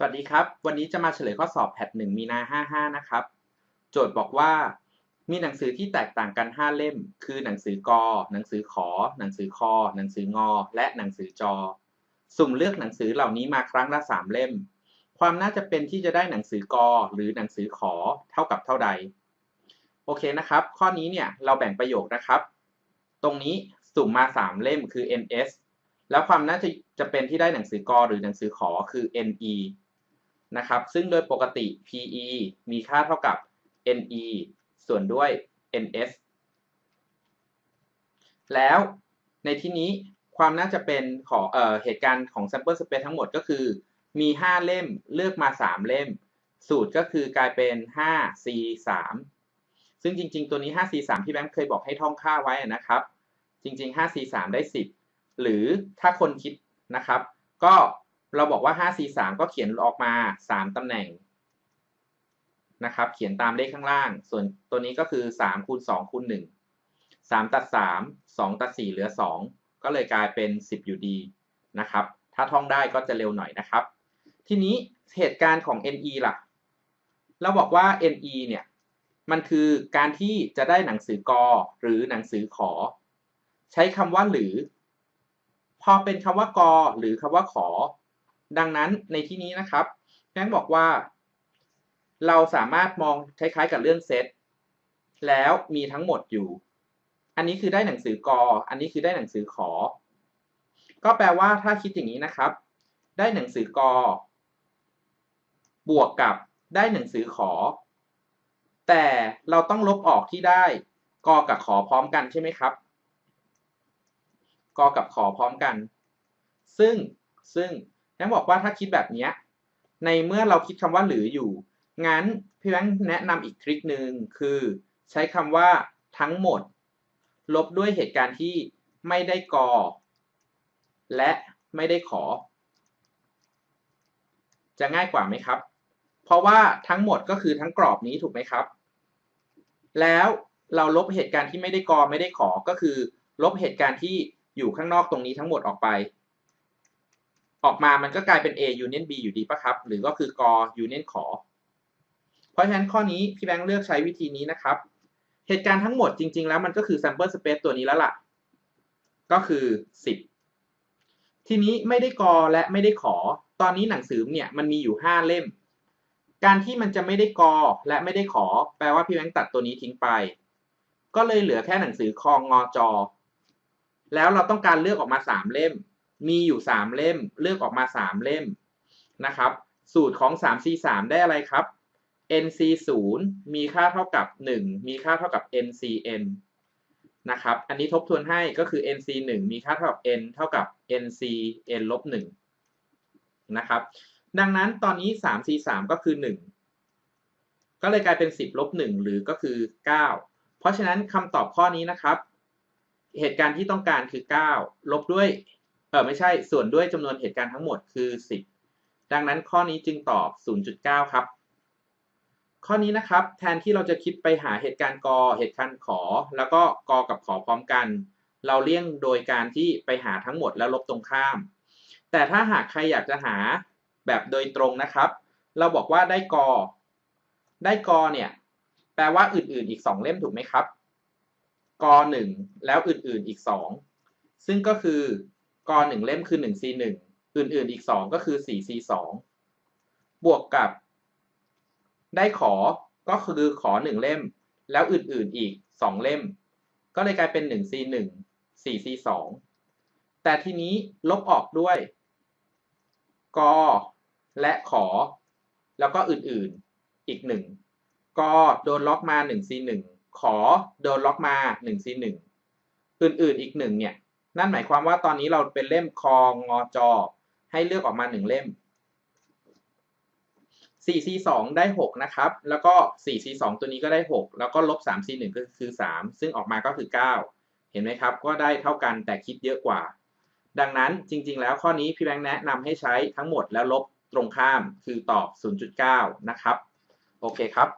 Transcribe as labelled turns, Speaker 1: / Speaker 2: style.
Speaker 1: สวัสดีครับ วันนี้จะมาเฉลยข้อสอบแพทหนึ่งมีนา55 นะครับ โจทย์บอกว่า มีหนังสือที่แตกต่างกัน 5 เล่ม คือหนังสือกอ หนังสือขอ หนังสือคอ หนังสืองอ และหนังสือจอ สุ่มเลือกหนังสือเหล่านี้มาครั้งละ 3 เล่ม ความน่าจะเป็นที่จะได้หนังสือกอ หรือหนังสือขอเท่ากับเท่าใด โอเคนะครับ ข้อนี้เนี่ยเราแบ่งประโยคนะครับ ตรงนี้สุ่มมา 3 เล่มคือ ns แล้วความน่าจะจะเป็นที่ได้หนังสือกอ หรือหนังสือขอคือ ne นะครับ ซึ่งโดยปกติ PE มีค่าเท่ากับ NE ส่วนด้วย NS แล้วในที่นี้ความน่าจะเป็นของเออเหตุการณ์ของ sample space ทั้งหมดก็คือ มี 5 เล่มเลือกมา 3 เล่ม สูตรก็คือกลายเป็น 5 C 3ซึ่งจริง ๆ ตัวนี้ 5 C 3พี่แบงค์เคยบอกให้ท่องค่าไว้นะครับ จริง ๆ 5 C 3ได้ 10 หรือถ้าคนคิดนะครับ ก็ เราบอกว่า 5 4 3 ก็เขียนออกมา 3 ตำแหน่งนะครับ เขียนตามเลขข้างล่าง ส่วนตัวนี้ก็คือ 3 คูณ 2 คูณ 1 3 ตัด 3 2 ตัด 4 เหลือ 2 ก็เลยกลายเป็น 10 อยู่ดีนะครับ ถ้าท่องได้ก็จะเร็วหน่อยนะครับ ทีนี้เหตุการณ์ของ NE ล่ะ เราบอกว่า NE เนี่ย มันคือการที่จะได้หนังสือกอหรือหนังสือขอ ใช้คำว่าหรือ พอเป็นคำว่ากอหรือคำว่าขอ ดังนั้นในที่นี้นะครับแบงค์บอกว่า เราสามารถมองคล้ายๆกับเรื่องเซตแล้วมีทั้งหมดอยู่ อันนี้คือได้หนังสือกอ อันนี้คือได้หนังสือขอ ก็แปลว่าถ้าคิดอย่างนี้นะครับ ได้หนังสือกอ บวกกับได้หนังสือขอ แต่เราต้องลบออกที่ได้กอกับขอพร้อมกันใช่ไหมครับกอกับขอพร้อมกัน ซึ่งซึ่ง แบงค์บอกว่าถ้าคิดแบบนี้ในเมื่อเราคิดคำว่าหรืออยู่ งั้นพี่แบงค์แนะนำอีกทริคหนึ่งคือใช้คำว่าทั้งหมด ลบด้วยเหตุการณ์ที่ไม่ได้กอและไม่ได้ขอ จะง่ายกว่าไหมครับ เพราะว่าทั้งหมดก็คือทั้งกรอบนี้ถูกไหมครับ แล้วเราลบเหตุการณ์ที่ไม่ได้กอไม่ได้ขอก็คือ ลบเหตุการณ์ที่อยู่ข้างนอกตรงนี้ทั้งหมดออกไป ออกมามันก็กลายเป็น A union B อยู่ดีปะครับ หรือก็คือกอ union ขอ เพราะฉะนั้นข้อนี้พี่แบงค์เลือกใช้วิธีนี้นะครับ เหตุการณ์ทั้งหมดจริง ๆ แล้วมันก็คือ sample space ตัวนี้แล้วล่ะ ก็คือ 10 ทีนี้ไม่ได้กอและไม่ได้ขอ ตอนนี้หนังสือเนี่ยมันมีอยู่ 5 เล่ม การที่มันจะไม่ได้กอและไม่ได้ขอ แปลว่าพี่แบงค์ตัดตัวนี้ทิ้งไป ก็เลยเหลือแค่หนังสือคองงอจอ แล้วเราต้องการเลือกออกมา 3 เล่ม มีอยู่ 3 เล่ม เลือกออกมา 3 เล่มนะครับ สูตรของ 3C 3 ได้อะไรครับ NC 0มีค่าเท่ากับ 1 มีค่าเท่ากับ NCN นะครับ อันนี้ทบทวนให้ก็คือ NC 1มีค่าเท่ากับ N เท่ากับ NCN ลบ1นะครับ ดังนั้นตอนนี้ 3C 3ก็คือ 1 ก็เลยกลายเป็น 10ลบ1หรือก็คือ 9 เพราะฉะนั้นคำตอบข้อนี้นะครับ เหตุการณ์ที่ต้องการคือ 9 ลบด้วย เออไม่ใช่ส่วนด้วยจำนวนเหตุการณ์ทั้งหมดคือ 10 ดังนั้นข้อนี้จึงตอบ 0.9 ครับ ข้อนี้นะครับ แทนที่เราจะคิดไปหาเหตุการณ์กอเหตุการณ์ขอ แล้วก็กอกับขอพร้อมกัน เราเลี่ยงโดยการที่ไปหาทั้งหมดแล้วลบตรงข้าม แต่ถ้าหากใครอยากจะหาแบบโดยตรงนะครับ เราบอกว่าได้กอ ได้กอเนี่ยแปลว่าอื่นๆ อีก 2 เล่มถูกไหมครับกอ1แล้วอื่นๆอีก 2 ซึ่งก็คือ กหนึ่งเล่มคือหนึ่ง C หนึ่งอื่นๆ อีกสองก็คือสี่ C สองบวกกับ ได้ขอก็คือขอหนึ่งเล่ม แล้วอื่นๆอีกสองเล่ม ก็เลยกลายเป็นหนึ่ง C หนึ่งสี่ C สองแต่ทีนี้ลบออกด้วย กและขอ แล้วก็อื่นๆ อีกหนึ่งกโดนล็อกมา1 C 1ขอโดนล็อกมา1 C 1อื่นๆ อีกหนึ่งเนี่ย นั่นหมายความว่าตอนนี้เราเป็นเล่มคองงอจอ ให้เลือกออกมาหนึ่งเล่ม 4C2 ได้ 6 นะครับ แล้วก็ 4C2 ตัวนี้ก็ได้ 6 แล้วก็ลบ 3C1 ก็คือ 3 ซึ่งออกมาก็คือ 9 เห็นไหมครับ ก็ได้เท่ากันแต่คิดเยอะกว่า ดังนั้นจริง ๆ แล้วข้อนี้พี่แบงค์แนะนำให้ใช้ทั้งหมดแล้วลบตรงข้ามคือตอบ 0.9 นะครับ โอเคครับ